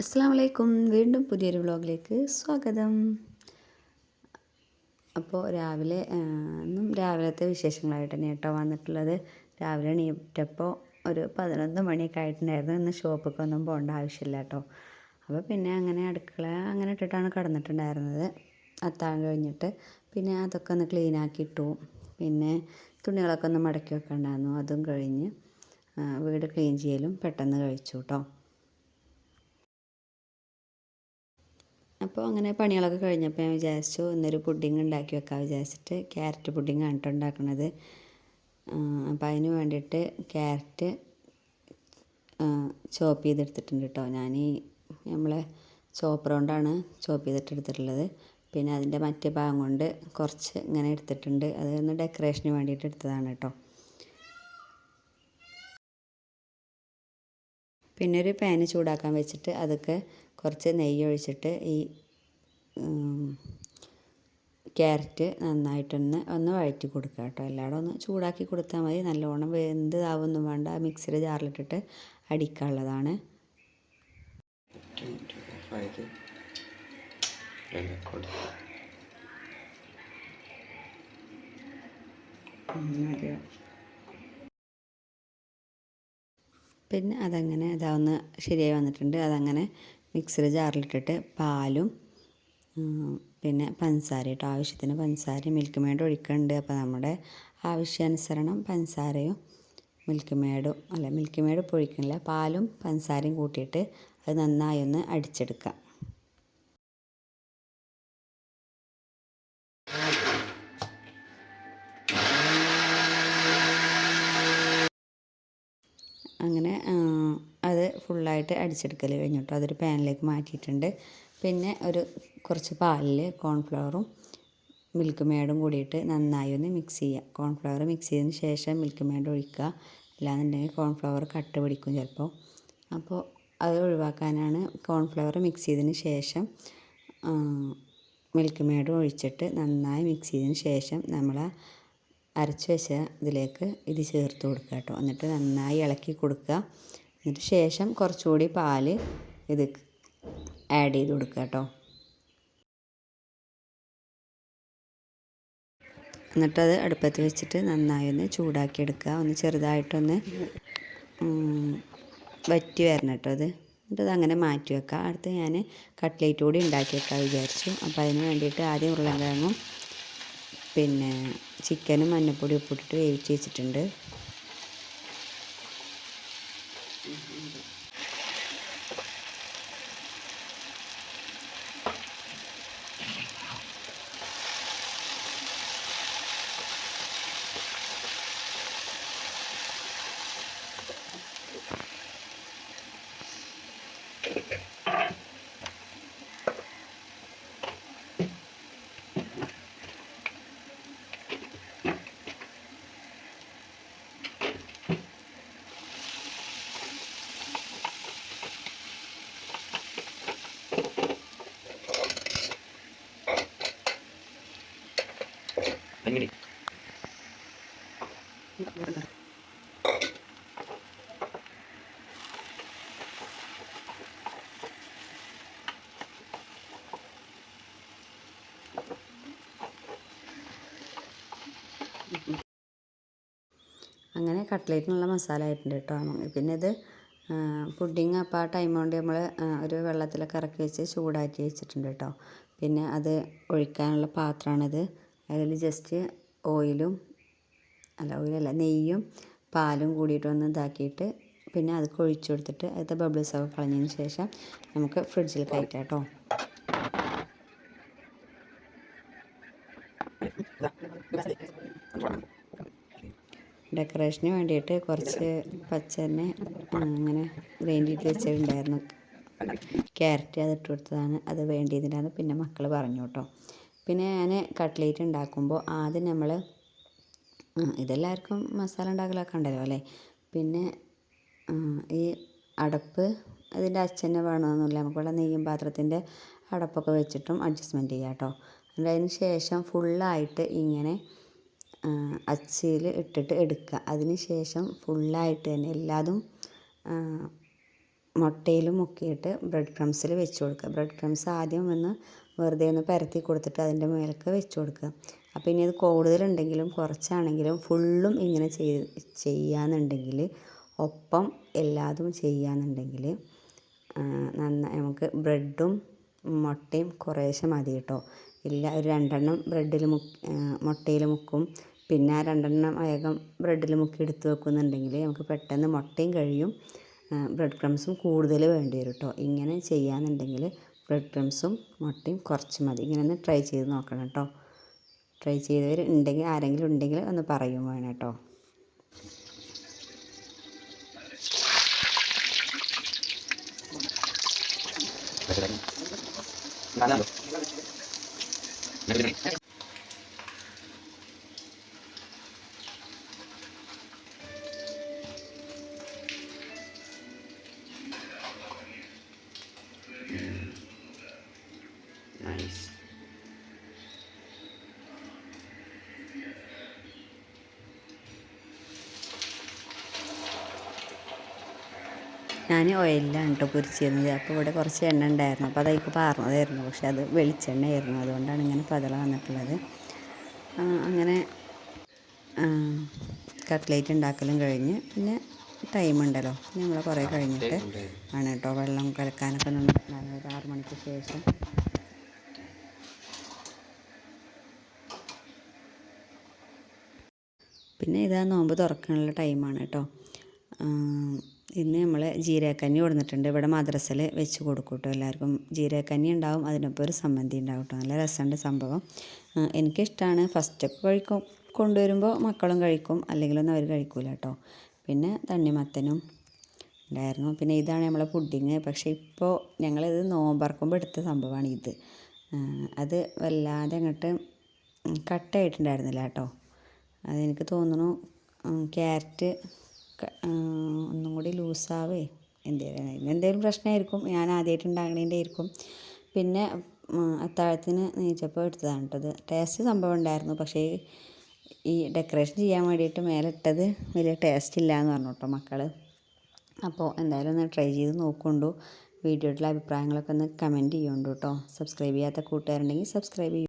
അസ്സാം വലൈക്കും വീണ്ടും പുതിയൊരു വ്ലോഗിലേക്ക് സ്വാഗതം. അപ്പോൾ രാവിലെ ഇന്നും രാവിലത്തെ വിശേഷങ്ങളായിട്ട് തന്നെ കേട്ടോ വന്നിട്ടുള്ളത്. രാവിലെ എണീറ്റപ്പോൾ ഒരു പതിനൊന്ന് മണിയൊക്കെ ആയിട്ടുണ്ടായിരുന്നു. ഇന്ന് ഷോപ്പൊക്കെ ഒന്നും പോകേണ്ട ആവശ്യമില്ല കേട്ടോ. അപ്പോൾ പിന്നെ അങ്ങനെ അടുക്കള അങ്ങനെ ഇട്ടിട്ടാണ് കിടന്നിട്ടുണ്ടായിരുന്നത്. അത്താഴം കഴിഞ്ഞിട്ട് പിന്നെ അതൊക്കെ ഒന്ന് ക്ലീൻ ആക്കി ഇട്ടു പിന്നെ തുണികളൊക്കെ ഒന്ന് മടക്കി വെക്കണ്ടായിരുന്നു. അതും കഴിഞ്ഞ് വീട് ക്ലീൻ ചെയ്യലും പെട്ടെന്ന് കഴിച്ചു കേട്ടോ. അപ്പോൾ അങ്ങനെ പണികളൊക്കെ കഴിഞ്ഞപ്പോൾ ഞാൻ വിചാരിച്ചു ഇന്നൊരു പുഡിങ് ഉണ്ടാക്കി വെക്കാൻ വിചാരിച്ചിട്ട് ക്യാരറ്റ് പുഡിങ് ആണ് കേട്ടോ ഉണ്ടാക്കുന്നത്. അപ്പോൾ അതിന് വേണ്ടിയിട്ട് ക്യാരറ്റ് ചോപ്പ് ചെയ്തെടുത്തിട്ടുണ്ട് കേട്ടോ. ഞാൻ ഈ നമ്മളെ ചോപ്പർ കൊണ്ടാണ് ചോപ്പ് ചെയ്തിട്ട് എടുത്തിട്ടുള്ളത് പിന്നെ അതിന്റെ മറ്റേ ഭാഗം കൊണ്ട് കുറച്ച് ഇങ്ങനെ എടുത്തിട്ടുണ്ട്. അതൊന്ന് ഡെക്കറേഷന് വേണ്ടിയിട്ട് എടുത്തതാണ് കേട്ടോ. പിന്നെ ഒരു പാന് ചൂടാക്കാൻ വെച്ചിട്ട് അതൊക്കെ കുറച്ച് നെയ്യ് ഒഴിച്ചിട്ട് ഈ ക്യാരറ്റ് നന്നായിട്ടൊന്ന് ഒന്ന് വഴറ്റി കൊടുക്കുക കേട്ടോ. എല്ലായിടും ഒന്ന് ചൂടാക്കി കൊടുത്താൽ മതി. നല്ലോണം വെന്തതാവൊന്നും വേണ്ട. മിക്സിയുടെ ജാറിലിട്ടിട്ട് അടിക്കാനുള്ളതാണ്. പിന്നെ അതങ്ങനെ അതാവുന്ന ശരിയായി വന്നിട്ടുണ്ട്. അതങ്ങനെ മിക്സിയുടെ ജാറിലിട്ടിട്ട് പാലും പിന്നെ പഞ്ചസാര കേട്ടോ ആവശ്യത്തിന് പഞ്ചസാര മിൽക്ക് മേഡ് ഒഴിക്കുന്നുണ്ട് അപ്പോൾ നമ്മുടെ ആവശ്യാനുസരണം പഞ്ചസാരയും മിൽക്ക് മേഡും അല്ല മിൽക്ക് മേഡ് ഇപ്പോൾ ഒഴിക്കുന്നില്ല പാലും പഞ്ചസാരയും കൂട്ടിയിട്ട് അത് നന്നായി ഒന്ന് അടിച്ചെടുക്കുക അങ്ങനെ അത് ഫുള്ളായിട്ട് അടിച്ചെടുക്കൽ കഴിഞ്ഞു കേട്ടോ അതൊരു പാനിലേക്ക് മാറ്റിയിട്ടുണ്ട്. പിന്നെ ഒരു കുറച്ച് പാലിൽ കോൺഫ്ലവറും മിൽക്ക് മേഡും കൂടിയിട്ട് നന്നായി ഒന്ന് മിക്സ് ചെയ്യുക. കോൺഫ്ലവർ മിക്സ് ചെയ്തതിന് ശേഷം മിൽക്ക് മേഡ് ഒഴിക്കുക. അല്ലാന്നുണ്ടെങ്കിൽ കോൺഫ്ലവർ കട്ട പിടിക്കും ചിലപ്പോൾ. അപ്പോൾ അത് ഒഴിവാക്കാനാണ് കോൺഫ്ലവർ മിക്സ് ചെയ്തതിന് ശേഷം മിൽക്ക് മേഡ് ഒഴിച്ചിട്ട് നന്നായി മിക്സ് ചെയ്തതിന് ശേഷം നമ്മൾ അരച്ച് വെച്ച ഇതിലേക്ക് ഇത് ചേർത്ത് കൊടുക്കുക കേട്ടോ. എന്നിട്ട് നന്നായി ഇളക്കി കൊടുക്കുക. എന്നിട്ട് ശേഷം കുറച്ചുകൂടി പാൽ ഇത് ആഡ് ചെയ്ത് കൊടുക്കുക കേട്ടോ. എന്നിട്ടത് അടുപ്പത്ത് വെച്ചിട്ട് നന്നായി ഒന്ന് ചൂടാക്കി എടുക്കുക. ഒന്ന് ചെറുതായിട്ടൊന്ന് വറ്റി വരണം കേട്ടോ അത്. എന്നിട്ടത് അങ്ങനെ മാറ്റി വെക്കുക. അടുത്ത് ഞാൻ കട്ട്ലേറ്റ് കൂടി ഉണ്ടാക്കി വെക്കാൻ വിചാരിച്ചു. അപ്പോൾ അതിന് വേണ്ടിയിട്ട് ആദ്യം ഉരുളൻകിഴങ്ങും പിന്നെ ചിക്കനും മഞ്ഞൾപ്പൊടി ഉപ്പിട്ടിട്ട് വേവിച്ച് വെച്ചിട്ടുണ്ട്. അങ്ങനെ അങ്ങനെ കട്ട്ലേറ്റിനുള്ള മസാല ആയിട്ടുണ്ട് കേട്ടോ. പിന്നെ ഇത് പുഡിങ് അപ്പോൾ ആ ടൈം കൊണ്ട് നമ്മൾ ഒരു വെള്ളത്തിലൊക്കെ ഇറക്കി വെച്ച് ചൂടാക്കി വെച്ചിട്ടുണ്ട് കേട്ടോ. പിന്നെ അത് ഒഴിക്കാനുള്ള പാത്രമാണിത്. അതിൽ ജസ്റ്റ് ഓയിലും അല്ല ഓയിലല്ല നെയ്യും പാലും കൂടിയിട്ട് ഒന്ന് ഇതാക്കിയിട്ട് പിന്നെ അത് ഒഴിച്ചു കൊടുത്തിട്ട് അതിലത്തെ ബബിൾസ് ഒക്കെ കളഞ്ഞതിന് ശേഷം നമുക്ക് ഫ്രിഡ്ജിൽ കയറ്റാം കേട്ടോ. ഡെക്കറേഷന് വേണ്ടിയിട്ട് കുറച്ച് പച്ചന്നെ അങ്ങനെ ഗ്രൈൻഡ് ചെയ്ത് വെച്ചിട്ടുണ്ടായിരുന്നു. ക്യാരറ്റ് അത് ഇട്ട് കൊടുത്തതാണ്. അത് വേണ്ടിയതിനാണ് പിന്നെ മക്കൾ പറഞ്ഞു കേട്ടോ. പിന്നെ ഞാൻ കട്ട്ലേറ്റ് ഉണ്ടാക്കുമ്പോൾ ആദ്യം നമ്മൾ ഇതെല്ലാവർക്കും മസാല ഉണ്ടാക്കലൊക്കെ ഉണ്ടല്ലോ അല്ലേ? പിന്നെ ഈ അടപ്പ് അതിന്റെ അച്ഛനെ വേണമെന്നില്ല. നമുക്കിവിടെ നെയ്യും പാത്രത്തിന്റെ അടപ്പൊക്കെ വെച്ചിട്ടും അഡ്ജസ്റ്റ്മെന്റ് ചെയ്യാം കേട്ടോ. അതിന് ശേഷം ഫുള്ളായിട്ട് ഇങ്ങനെ അച്ചിയിൽ ഇട്ടിട്ട് എടുക്കുക. അതിന് ശേഷം ഫുള്ളായിട്ട് തന്നെ എല്ലാതും മുട്ടയിൽ മുക്കിയിട്ട് ബ്രെഡ് ക്രംസിൽ വെച്ച് കൊടുക്കുക. ബ്രെഡ് ക്രംസ് ആദ്യം ഒന്ന് വെറുതെ ഒന്ന് പരത്തി കൊടുത്തിട്ട് അതിന്റെ മേലേക്ക് വെച്ച് കൊടുക്കുക. അപ്പോൾ ഇനി അത് കൂടുതലുണ്ടെങ്കിലും കുറച്ചാണെങ്കിലും ഫുള്ളും ഇങ്ങനെ ചെയ്ത് ചെയ്യാന്നുണ്ടെങ്കിൽ ഒപ്പം എല്ലാതും ചെയ്യാന്നുണ്ടെങ്കിൽ നന്നായി നമുക്ക് ബ്രെഡും മുട്ടയും കുറേശ്ശെ മതി കേട്ടോ. ഇല്ല ഒരു രണ്ടെണ്ണം ബ്രെഡിൽ മു മുട്ടയിൽ മുക്കും. പിന്നെ ആ രണ്ടെണ്ണം വേഗം ബ്രെഡിൽ മുക്കി എടുത്ത് വെക്കുന്നുണ്ടെങ്കിൽ നമുക്ക് പെട്ടെന്ന് മുട്ടയും കഴിയും. ബ്രെഡ് ക്രംസും കൂടുതൽ വേണ്ടി വരും കേട്ടോ. ഇങ്ങനെ ചെയ്യാന്നുണ്ടെങ്കിൽ ബ്രെഡ് ക്രംസും മുട്ടയും കുറച്ച് മതി. ഇങ്ങനെ ഒന്ന് ട്രൈ ചെയ്ത് നോക്കണം കേട്ടോ. ട്രൈ ചെയ്തവർ ഉണ്ടെങ്കിൽ ആരെങ്കിലും ഉണ്ടെങ്കിൽ ഒന്ന് പറയും വേണം കേട്ടോ. ഞാൻ ഓയിലാണ് കേട്ടോ പൊരിച്ചിരുന്നത്. അപ്പോൾ ഇവിടെ കുറച്ച് എണ്ണ ഉണ്ടായിരുന്നു. അപ്പോൾ അതായിക്ക് പാർന്നതായിരുന്നു. പക്ഷെ അത് വെളിച്ചെണ്ണ ആയിരുന്നു അതുകൊണ്ടാണ് ഇങ്ങനെ പതള വന്നിട്ടുള്ളത്. അങ്ങനെ കട്ട്ലേറ്റ് ഉണ്ടാക്കലും കഴിഞ്ഞ് പിന്നെ ടൈം ഉണ്ടല്ലോ. നമ്മൾ കുറേ കഴിഞ്ഞിട്ട് ആണ് കേട്ടോ വെള്ളം കലക്കാനൊക്കെ നിന്നിട്ടുണ്ടായിരുന്നു ഒരു ആറ് മണിക്ക് ശേഷം. പിന്നെ ഇതാ നോമ്പ് തുറക്കാനുള്ള ടൈമാണ് കേട്ടോ ഇന്ന് നമ്മൾ ജീരകക്കഞ്ഞി കൊടുത്തിട്ടുണ്ട് ഇവിടെ മദ്രസയിൽ വെച്ച് കൊടുക്കും കേട്ടോ എല്ലാവർക്കും. ജീരകക്കഞ്ഞി ഉണ്ടാവും അതിനൊപ്പം ഒരു സമ്മന്തി ഉണ്ടാവും കേട്ടോ. നല്ല രസമുണ്ട് സംഭവം. എനിക്കിഷ്ടമാണ് ഫസ്റ്റൊക്കെ കഴിക്കും. കൊണ്ടുവരുമ്പോൾ മക്കളും കഴിക്കും. അല്ലെങ്കിലൊന്നും അവർ കഴിക്കില്ല കേട്ടോ. പിന്നെ തണ്ണിമത്തനും ഉണ്ടായിരുന്നു. പിന്നെ ഇതാണ് നമ്മളെ പുഡിങ്. പക്ഷേ ഇപ്പോൾ ഞങ്ങളിത് നോമ്പറക്കുമ്പോൾ എടുത്ത സംഭവമാണ് ഇത്. അത് വല്ലാതെ അങ്ങോട്ട് കട്ടായിട്ടുണ്ടായിരുന്നില്ല കേട്ടോ. അതെനിക്ക് തോന്നുന്നു ക്യാരറ്റ് ഒന്നും കൂടി ലൂസാവേ. എന്തേലും എന്തെങ്കിലും പ്രശ്നമായിരിക്കും ഞാൻ ആദ്യമായിട്ട് ഉണ്ടാക്കണതിന്റെ ആയിരിക്കും. പിന്നെ അത്താഴത്തിന് നീച്ചപ്പോൾ എടുത്തതാണ് കേട്ടത് ടേസ്റ്റ് സംഭവം ഉണ്ടായിരുന്നു. പക്ഷേ ഈ ഡെക്കറേഷൻ ചെയ്യാൻ വേണ്ടിയിട്ട് മേലിട്ടത് വലിയ ടേസ്റ്റ് ഇല്ല എന്ന് പറഞ്ഞു കേട്ടോ മക്കൾ അപ്പോൾ എന്തായാലും ഒന്ന് ട്രൈ ചെയ്ത് നോക്കുകൊണ്ടു വീഡിയോയിലെ അഭിപ്രായങ്ങളൊക്കെ ഒന്ന് കമന്റ് ചെയ്യുന്നുണ്ട് കേട്ടോ സബ്സ്ക്രൈബ് ചെയ്യാത്ത കൂട്ടുകാരുണ്ടെങ്കിൽ സബ്സ്ക്രൈബ് ചെയ്യും.